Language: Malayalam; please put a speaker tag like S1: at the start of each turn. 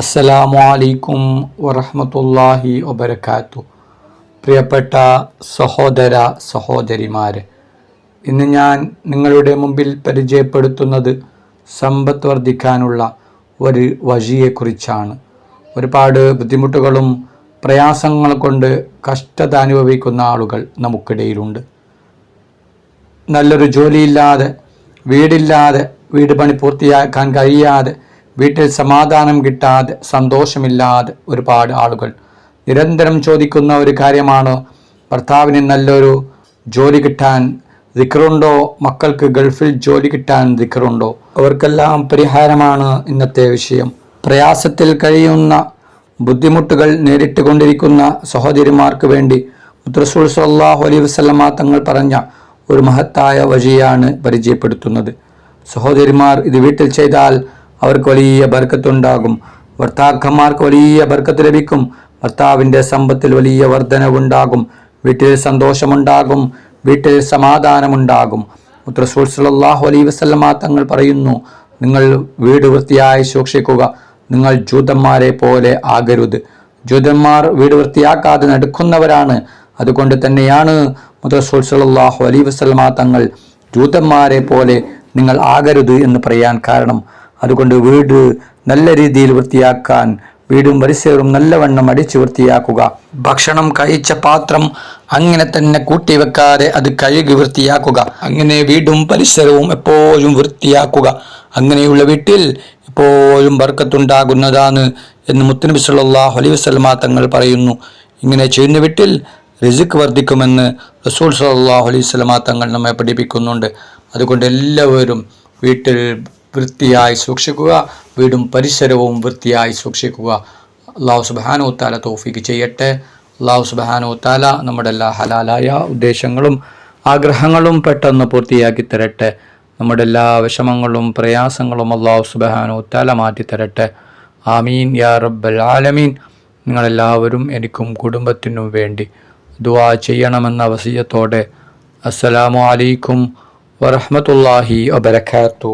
S1: അസ്സലാമു അലൈക്കും വറഹമത്തല്ലാഹി വബർക്കാത്തു പ്രിയപ്പെട്ട സഹോദര സഹോദരിമാരെ ഇന്ന് ഞാൻ നിങ്ങളുടെ മുമ്പിൽ പരിചയപ്പെടുത്തുന്നത് സമ്പത്ത് വർദ്ധിക്കാനുള്ള ഒരു വഴിയെക്കുറിച്ചാണ്. ഒരുപാട് ബുദ്ധിമുട്ടുകളും പ്രയാസങ്ങൾ കൊണ്ട് കഷ്ടത അനുഭവിക്കുന്ന ആളുകൾ നമുക്കിടയിലുണ്ട്. നല്ലൊരു ജോലിയില്ലാതെ വീടില്ലാതെ വീട് പണി പൂർത്തിയാക്കാൻ കഴിയാതെ വീട്ടിൽ സമാധാനം കിട്ടാതെ സന്തോഷമില്ലാതെ ഒരുപാട് ആളുകൾ. നിരന്തരം ചോദിക്കുന്ന ഒരു കാര്യമാണ് ഭർത്താവിന് നല്ലൊരു ജോലി കിട്ടാൻ ദിക്കറുണ്ടോ മക്കൾക്ക് ഗൾഫിൽ ജോലി കിട്ടാൻ ദിക്കറുണ്ടോ അവർക്കെല്ലാം പരിഹാരമാണ് ഇന്നത്തെ വിഷയം. പ്രയാസത്തിൽ കഴിയുന്ന ബുദ്ധിമുട്ടുകൾ നേരിട്ട് കൊണ്ടിരിക്കുന്ന സഹോദരിമാർക്ക് വേണ്ടി മുത്രസൂൾ സല്ലാഹു അലൈഹി വസ്ലമ തങ്ങൾ പറഞ്ഞ ഒരു മഹത്തായ വഴിയാണ് പരിചയപ്പെടുത്തുന്നത്. സഹോദരിമാർ ഇത് വീട്ടിൽ ചെയ്താൽ അവർക്ക് വലിയ ബർക്കത്തുണ്ടാകും. ഭർത്താക്കന്മാർക്ക് വലിയ ബർക്കത്ത് ലഭിക്കും. ഭർത്താവിന്റെ സമ്പത്തിൽ വലിയ വർധനവുണ്ടാകും. വീട്ടിൽ സന്തോഷമുണ്ടാകും. വീട്ടിൽ സമാധാനമുണ്ടാകും. മുത്തറസൂൽ സല്ലാഹു അലൈഹി വസ്ലമ തങ്ങൾ പറയുന്നു നിങ്ങൾ വീട് വൃത്തിയായി സൂക്ഷിക്കുക. നിങ്ങൾ ജൂതന്മാരെ പോലെ ആകരുത്. ജൂതന്മാർ വീട് വൃത്തിയാക്കാതെ നടക്കുന്നവരാണ്. അതുകൊണ്ട് തന്നെയാണ് മുത്തറസൂൽ സല്ലാഹു അലൈഹി വസ്ലമ തങ്ങൾ ജൂതന്മാരെ പോലെ നിങ്ങൾ ആകരുത് എന്ന് പറയാൻ കാരണം. അതുകൊണ്ട് വീട് നല്ല രീതിയിൽ വൃത്തിയാക്കാൻ വീടും പരിസരവും നല്ലവണ്ണം അടിച്ചു വൃത്തിയാക്കുക. ഭക്ഷണം കഴിച്ച പാത്രം അങ്ങനെ തന്നെ കൂട്ടിവെക്കാതെ അത് കഴുകി വൃത്തിയാക്കുക. അങ്ങനെ വീടും പരിസരവും എപ്പോഴും വൃത്തിയാക്കുക. അങ്ങനെയുള്ള വീട്ടിൽ എപ്പോഴും ബർക്കത്തുണ്ടാകുന്നതാണ് എന്ന് മുത്തനബി സല്ലാഹു അലൈ വസ്ലമ തങ്ങൾ പറയുന്നു. ഇങ്ങനെ ചെയ്യുന്ന വീട്ടിൽ റിസിക് വർദ്ധിക്കുമെന്ന് റസൂൽ സല്ലാഹു അലൈഹി സ്വലമ തങ്ങൾ നമ്മെ പഠിപ്പിക്കുന്നുണ്ട്. അതുകൊണ്ട് എല്ലാവരും വീട്ടിൽ വൃത്തിയായി സൂക്ഷിക്കുക വീടും പരിസരവും വൃത്തിയായി സൂക്ഷിക്കുക. അള്ളാഹു സുബാനോ താല തോഫിക്ക് ചെയ്യട്ടെ. അള്ളാഹു സുബാനോ താല നമ്മുടെ എല്ലാ ഹലാലായ ഉദ്ദേശങ്ങളും ആഗ്രഹങ്ങളും പെട്ടെന്ന് പൂർത്തിയാക്കി തരട്ടെ. നമ്മുടെ എല്ലാ വിഷമങ്ങളും പ്രയാസങ്ങളും അള്ളാഹു സുബാനോ താല മാറ്റി തരട്ടെ. ആമീൻ യാ റബ്ബൽ ആലമീൻ. നിങ്ങളെല്ലാവരും എനിക്കും കുടുംബത്തിനും വേണ്ടി ദുവാ ചെയ്യണമെന്ന വസീയത്തോടെ. അസ്സലാമു അലൈക്കും വറഹമത്തല്ലാഹി വബരക്കാത്തു